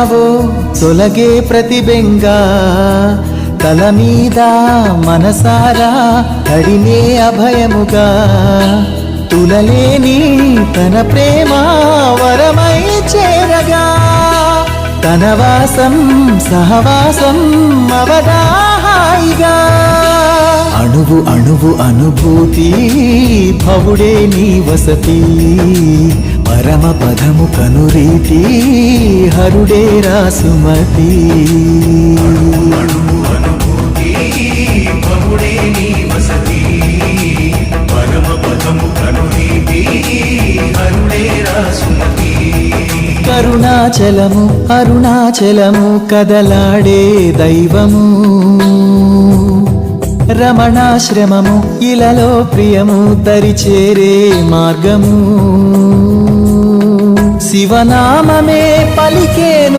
అవో తొలగే ప్రతిబెంగా తల మీద మనసారా తడినే అభయముగా. తులలేని తన ప్రేమ వరమై చేరగా. తన వాసం సహవాసం అవదాహాయిగా అణువు అణువు అనుభూతి భవుడే నీ వసతి. పదము కనురీతి హరుడే రాసుమతి. కరుణాచలము అరుణాచలము కదలాడే దైవము. రమణాశ్రమము ఇలలో ప్రియము దరిచేరే మార్గము. శివనామమే పలికేను.